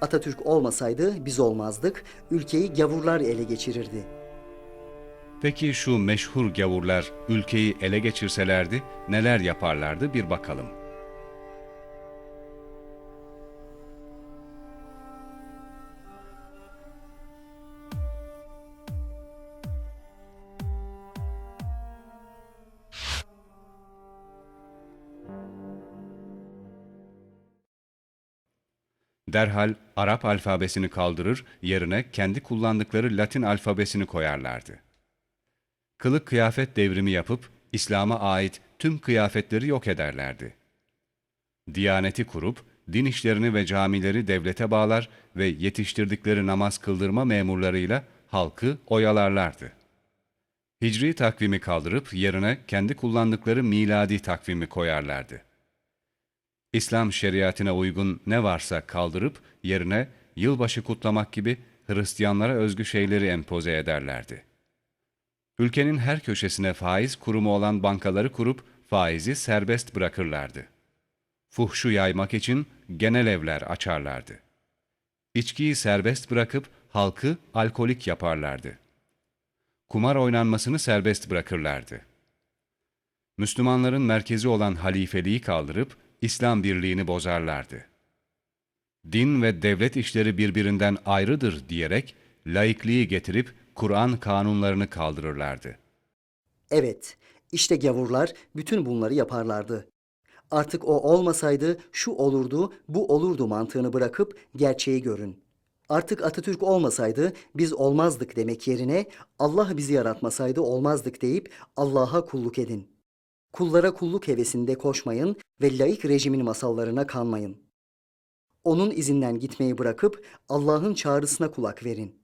Atatürk olmasaydı biz olmazdık, ülkeyi gavurlar ele geçirirdi. Peki şu meşhur gavurlar ülkeyi ele geçirselerdi neler yaparlardı bir bakalım. Derhal Arap alfabesini kaldırır, yerine kendi kullandıkları Latin alfabesini koyarlardı. Kılık kıyafet devrimi yapıp İslam'a ait tüm kıyafetleri yok ederlerdi. Diyaneti kurup din işlerini ve camileri devlete bağlar ve yetiştirdikleri namaz kıldırma memurlarıyla halkı oyalarlardı. Hicri takvimi kaldırıp yerine kendi kullandıkları miladi takvimi koyarlardı. İslam şeriatine uygun ne varsa kaldırıp yerine yılbaşı kutlamak gibi Hristiyanlara özgü şeyleri empoze ederlerdi. Ülkenin her köşesine faiz kurumu olan bankaları kurup faizi serbest bırakırlardı. Fuhşu yaymak için genel evler açarlardı. İçkiyi serbest bırakıp halkı alkolik yaparlardı. Kumar oynanmasını serbest bırakırlardı. Müslümanların merkezi olan halifeliği kaldırıp İslam birliğini bozarlardı. Din ve devlet işleri birbirinden ayrıdır diyerek laikliği getirip Kur'an kanunlarını kaldırırlardı. Evet, işte gavurlar bütün bunları yaparlardı. Artık o olmasaydı şu olurdu, bu olurdu mantığını bırakıp gerçeği görün. Artık Atatürk olmasaydı biz olmazdık demek yerine Allah bizi yaratmasaydı olmazdık deyip Allah'a kulluk edin. Kullara kulluk hevesinde koşmayın ve laik rejimin masallarına kanmayın. Onun izinden gitmeyi bırakıp Allah'ın çağrısına kulak verin.